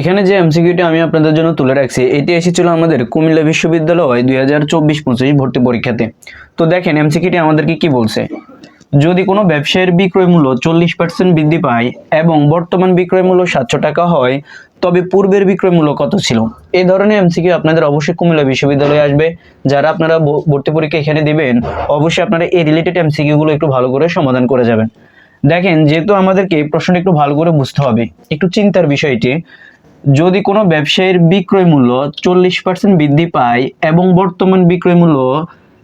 এখানে যে এমসিকিউটি আমি আপনাদের জন্য তুলে রাখছি, এটি এসেছিল আমাদের কুমিল্লা বিশ্ববিদ্যালয় দুই হাজার চব্বিশ পঁচিশ ভর্তি পরীক্ষাতে। তো দেখেন এমসিকিউটি আমাদেরকে কি বলছে? যদি কোনো ব্যবসায়ের বিক্রয় মূল্য চল্লিশ পার্সেন্ট বৃদ্ধি পায় এবং বর্তমান বিক্রয় মূল্য সাতশো টাকা হয়, তবে পূর্বের বিক্রয় মূল্য কত ছিল? এই ধরনের এমসিকিউ আপনাদের অবশ্যই কুমিল্লা বিশ্ববিদ্যালয়ে আসবে। যারা আপনারা ভর্তি পরীক্ষা এখানে দিবেন, অবশ্যই আপনারা এই রিলেটেড এমসিকিউগুলো একটু ভালো করে সমাধান করে যাবেন। দেখেন, যেহেতু আমাদেরকে এই প্রশ্নটা একটু ভালো করে বুঝতে হবে, একটু চিন্তার বিষয়টি যদি কোনো ব্যবসায়ীর বিক্রয় মূল্য চল্লিশ পার্সেন্ট বৃদ্ধি পায় এবং বর্তমান বিক্রয় মূল্য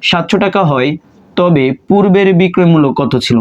সাতশো টাকা হয়, তবে পূর্বের বিক্রয় মূল্য কত ছিল?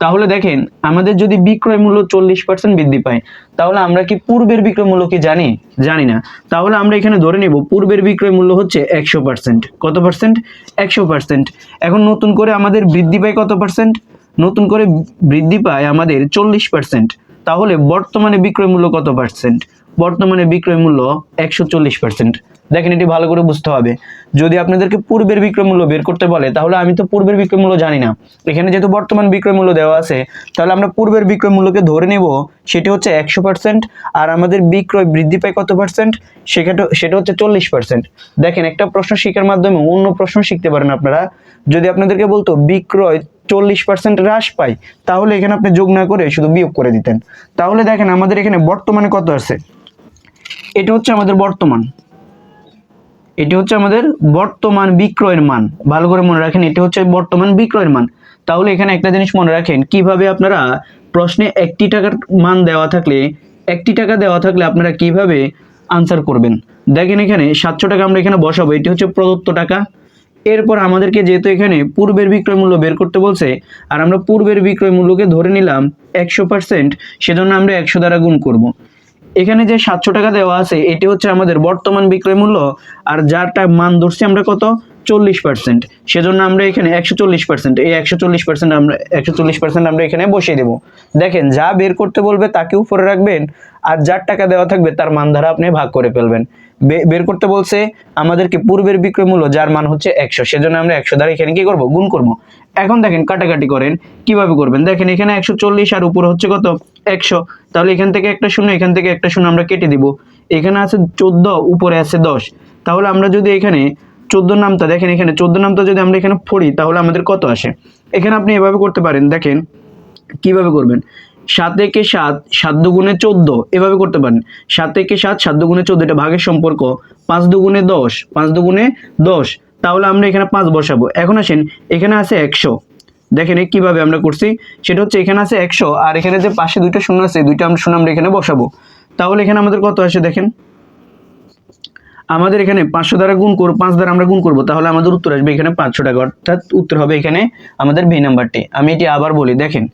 তাহলে দেখেন, আমাদের যদি বিক্রয় মূল্য চল্লিশ পার্সেন্ট বৃদ্ধি পায়, তাহলে আমরা কি পূর্বের বিক্রয় মূল্য কি জানি? জানি না। তাহলে আমরা এখানে ধরে নেব, পূর্বের বিক্রয় মূল্য হচ্ছে একশো পার্সেন্ট কত পার্সেন্ট একশো পার্সেন্ট এখন নতুন করে আমাদের বৃদ্ধি পায় কত পার্সেন্ট নতুন করে বৃদ্ধি পায় আমাদের চল্লিশ পার্সেন্ট তাহলে বর্তমানে বিক্রয় মূল্য কত পার্সেন্ট বর্তমানে বিক্রয় মূল্য একশো চল্লিশ পার্সেন্ট দেখেন, এটি ভালো করে বুঝতে হবে। যদি আপনাদেরকে পূর্বের বিক্রয় মূল্য বের করতে বলে, তাহলে আমি তো পূর্বের বিক্রয় মূল্য জানি না। এখানে যেহেতু বর্তমান বিক্রয় মূল্য দেওয়া আছে, তাহলে আমরা পূর্বের বিক্রয় মূল্যকে ধরে নেব। সেটি হচ্ছে একশো পার্সেন্ট আর আমাদের বিক্রয় বৃদ্ধি পায় কত পার্সেন্ট সেটা সেটা হচ্ছে চল্লিশ পার্সেন্ট দেখেন, একটা প্রশ্ন শিখার মাধ্যমে অন্য প্রশ্ন শিখতে পারেন আপনারা। যদি আপনাদেরকে বলতো বিক্রয় চল্লিশ পার্সেন্ট হ্রাস পায়, তাহলে এখানে আপনি যোগ না করে শুধু বিয়োগ করে দিতেন। তাহলে দেখেন, আমাদের এখানে বর্তমানে কত আছে? এটা হচ্ছে আমাদের বর্তমান। এটি হচ্ছে আমাদের বর্তমান বিক্রয়ের মান। ভালো করে মনে রাখেন, এটি হচ্ছে বর্তমান বিক্রয়ের মান। তাহলে এখানে একটা জিনিস মনে রাখেন, কীভাবে আপনারা প্রশ্নে একটি টাকার মান দেওয়া থাকলে, একটি টাকা দেওয়া থাকলে আপনারা কীভাবে আনসার করবেন? দেখেন এখানে সাতশো টাকা আমরা এখানে বসাবো, এটি হচ্ছে প্রদত্ত টাকা। এরপর আমাদেরকে যেহেতু এখানে পূর্বের বিক্রয় মূল্য বের করতে বলছে, আর আমরা পূর্বের বিক্রয় মূল্যকে ধরে নিলাম একশো পার্সেন্ট সেজন্য আমরা একশো দ্বারা গুণ করব। এখানে যে সাতশো টাকা দেওয়া আছে, এটি হচ্ছে আমাদের বর্তমান বিক্রয় মূল্য, আর যারটা মান ধরছি আমরা কত? চল্লিশ পার্সেন্ট সেজন্য আমরা এখানে একশো চল্লিশ পার্সেন্ট এই একশো চল্লিশ পার্সেন্ট আমরা, একশো চল্লিশ পার্সেন্ট আমরা এখানে বসিয়ে দেবো। দেখেন, যা বের করতে বলবে তাকে উপরে রাখবেন, আর যার টাকা দেওয়া থাকবে তার মান ধারা আপনি ভাগ করে ফেলবেন। বের করতে বলছে, আমাদেরকে পূর্বের বিক্রয় মূল্য যার মান হচ্ছে একশো, সেজন্য আমরা একশো দ্বারা এখানে কি করব? গুণ করব। এখন দেখেন কাটাকাটি করেন, কীভাবে করবেন? দেখেন এখানে একশো চল্লিশ আর উপরে হচ্ছে কত? একশো। তাহলে এখান থেকে একটা শূন্য, এখান থেকে একটা শূন্য আমরা কেটে দিব। এখানে আছে চোদ্দ, উপরে আছে দশ। তাহলে আমরা যদি এখানে চোদ্দ নামটা দেখেন এখানে চোদ্দ নামটা যদি আমরা এখানে পড়ি তাহলে আমাদের কত আসে? এখানে আপনি এভাবে করতে পারেন, দেখেন কীভাবে করবেন। সাত একে সাত সাত দুগুণে চোদ্দ, এভাবে করতে পারেন। সাত একে সাত সাত দুগুণে চোদ্দ, এটা ভাগের সম্পর্ক। পাঁচ দুগুণে দশ, পাঁচ দুগুণে দশ, তাহলে আমরা এখানে পাঁচ বসাবো। এখন আসেন, এখানে আছে একশো। দেখেন কীভাবে আমরা করছি। সেটা হচ্ছে এখানে আছে একশো, আর এখানে যে পাশে দুইটা শূন্য আছে দুইটা আমরা শূন্য আমরা এখানে বসাবো। তাহলে এখানে আমাদের কত আসে দেখেন? আমাদের এখানে পাঁচশো দ্বারা গুণ করব, পাঁচ দ্বারা আমরা গুণ করব, তাহলে আমাদের উত্তর আসবে এখানে পাঁচশো টাকা। অর্থাৎ উত্তর হবে এখানে আমাদের বি নাম্বারটি আমি এটি আবার বলি, দেখেন।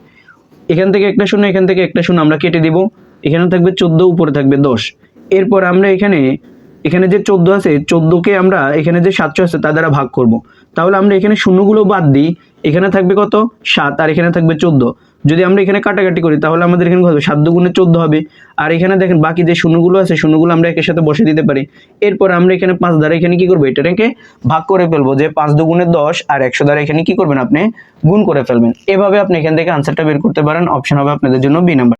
এখান থেকে একটা শূন্য, এখান থেকে একটা শূন্য, আমরা কেটে দিব। এখানে থাকবে চোদ্দ, উপরে থাকবে দশ। এরপর আমরা এখানে এখানে যে চোদ্দ আছে, চোদ্দোকে আমরা এখানে যে সাতশো আছে, তা দ্বারা ভাগ করব। তাহলে আমরা এখানে শূন্যগুলো বাদ দিই। এখানে থাকবে কত? সাত, আর এখানে থাকবে চোদ্দ। যদি আমরা এখানে কাটাকাটি করি, তাহলে আমাদের এখানে হবে সাত দুগুণে চোদ্দ হবে। আর এখানে দেখেন, বাকি যে শূন্যগুলো আছে, শূন্যগুলো আমরা একের সাথে বসে দিতে পারি। এরপর আমরা এখানে পাঁচ দ্বারা এখানে কি করব? এটা এটাকে ভাগ করে ফেলব যে পাঁচ দুগুণে দশ আর একশো দ্বারা এখানে কি করবেন আপনি? গুণ করে ফেলবেন। এভাবে আপনি এখান থেকে আনসারটা বের করতে পারেন। অপশন হবে আপনাদের জন্য বি নাম্বার